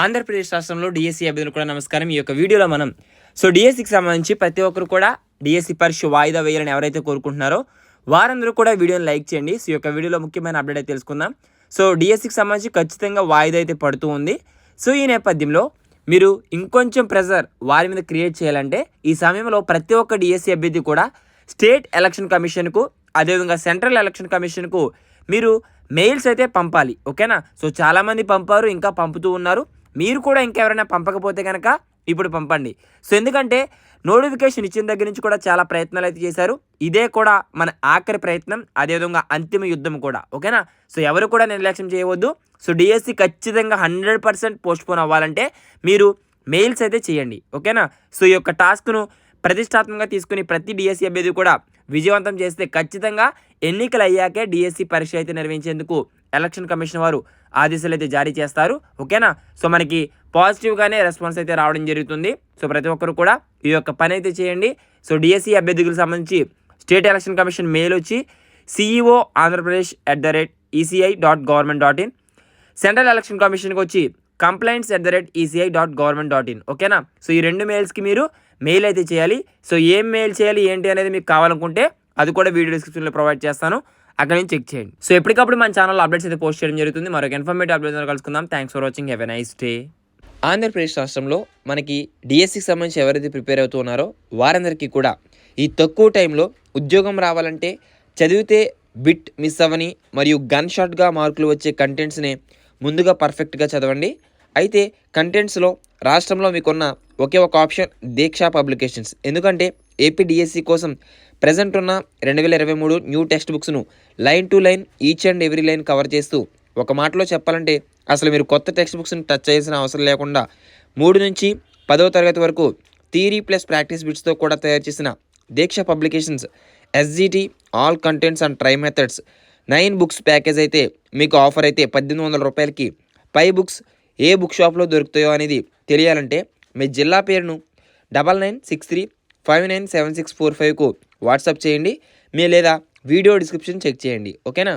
ఆంధ్రప్రదేశ్ రాష్ట్రంలో డిఎస్సి అభ్యర్థులు కూడా నమస్కారం. ఈ యొక్క వీడియోలో మనం సో డిఎస్సికి సంబంధించి ప్రతి ఒక్కరు కూడా డిఎస్సి పరీక్ష వాయిదా వేయాలని ఎవరైతే కోరుకుంటున్నారో వారందరూ కూడా వీడియోని లైక్ చేయండి. సో ఈ యొక్క వీడియోలో ముఖ్యమైన అప్డేట్ అయితే తెలుసుకుందాం. సో డిఎస్సికి సంబంధించి ఖచ్చితంగా వాయిదా అయితే పడుతూ ఉంది. సో ఈ నేపథ్యంలో మీరు ఇంకొంచెం ప్రెజర్ వారి మీద క్రియేట్ చేయాలంటే ఈ సమయంలో ప్రతి ఒక్క డిఎస్సి అభ్యర్థి కూడా స్టేట్ ఎలక్షన్ కమిషన్కు అదేవిధంగా సెంట్రల్ ఎలక్షన్ కమిషన్కు మీరు మెయిల్స్ అయితే పంపాలి. ఓకేనా? సో చాలామంది పంపారు ఇంకా పంపుతూ ఉన్నారు. మీరు కూడా ఇంకెవరైనా పంపకపోతే కనుక ఇప్పుడు పంపండి. సో ఎందుకంటే నోటిఫికేషన్ ఇచ్చిన దగ్గర నుంచి కూడా చాలా ప్రయత్నాలు అయితే చేశారు. ఇదే కూడా మన ఆఖరి ప్రయత్నం అదేవిధంగా అంతిమ యుద్ధం కూడా. ఓకేనా? సో ఎవరు కూడా నిర్లక్ష్యం చేయవద్దు. సో డిఎస్సి ఖచ్చితంగా హండ్రెడ్ పర్సెంట్ పోస్ట్పోన్ అవ్వాలంటే మీరు మెయిల్స్ అయితే చేయండి. ఓకేనా? సో ఈ యొక్క టాస్క్ను ప్రతిష్టాత్మకంగా తీసుకుని ప్రతి డిఎస్సి అభ్యర్థి కూడా విజయవంతం చేస్తే ఖచ్చితంగా ఎన్నికలు అయ్యాకే డిఎస్సి పరీక్ష అయితే నిర్వహించేందుకు ఎలక్షన్ కమిషన్ వారు ఆదేశాలు అయితే జారీ చేస్తారు. ఓకేనా? సో మనకి పాజిటివ్గానే రెస్పాన్స్ అయితే రావడం జరుగుతుంది. సో ప్రతి ఒక్కరు కూడా ఈ యొక్క పని అయితే చేయండి. సో డిఎస్సి అభ్యర్థులకు సంబంధించి స్టేట్ ఎలక్షన్ కమిషన్ మెయిల్ వచ్చి CEO Andhra Pradesh at the rate ECI dot government dot in. Central election కమిషన్కి వచ్చి complaints at the rate ECI dot government dot in. ఓకేనా? సో ఈ రెండు మెయిల్స్కి మీరు మెయిల్ అయితే చేయాలి. సో ఏం మెయిల్ చేయాలి ఏంటి అనేది మీకు కావాలనుకుంటే అది కూడా వీడియో డిస్క్రిప్షన్లో ప్రొవైడ్ చేస్తాను. అక్కడ నుంచి చెక్ చేయండి. సో ఎప్పటికప్పుడు మన ఛానల్లో అప్డేట్స్ అయితే పోస్ట్ చేయడం జరుగుతుంది. మరొక ఇన్ఫర్మేటివ్ అప్డేట్ కలుసుకుందాం. Thanks for watching have a nice day Andhra Pradesh రాష్ట్రంలో మనకి డిఎస్సికి సంబంధించి ఎవరైతే ప్రిపేర్ అవుతున్నారో వారందరికీ కూడా ఈ తక్కువ టైంలో ఉద్యోగం రావాలంటే చదివితే బిట్ మిస్ అవ్వని మరియు గన్ షాట్గా మార్కులు వచ్చే కంటెంట్స్ని ముందుగా పర్ఫెక్ట్గా చదవండి. అయితే కంటెంట్స్లో రాష్ట్రంలో మీకున్న ఒకే ఒక ఆప్షన్ దీక్షా పబ్లికేషన్స్. ఎందుకంటే ఏపీడిఎస్సి కోసం ప్రజెంట్ ఉన్న రెండు వేల ఇరవై మూడు new text బుక్స్ను line to line each and every line cover చేస్తూ ఒక మాటలో చెప్పాలంటే అసలు మీరు కొత్త టెక్స్ట్ బుక్స్ని టచ్ చేయాల్సిన అవసరం లేకుండా మూడు నుంచి పదవ తరగతి వరకు థియరీ ప్లస్ ప్రాక్టీస్ బిట్స్తో కూడా తయారు చేసిన Deeksha publications SGT all contents and try methods. Nine books package అయితే మీకు ఆఫర్ అయితే పద్దెనిమిది వందల రూపాయలకి పై బుక్స్ ఏ బుక్ షాప్లో దొరుకుతాయో అనేది తెలియాలంటే మీ జిల్లా పేరును double nine six three five nine seven six four ఫైవ్కు WhatsApp చేయండి మీ లేదా వీడియో డిస్క్రిప్షన్ చెక్ చేయండి. ఓకేనా?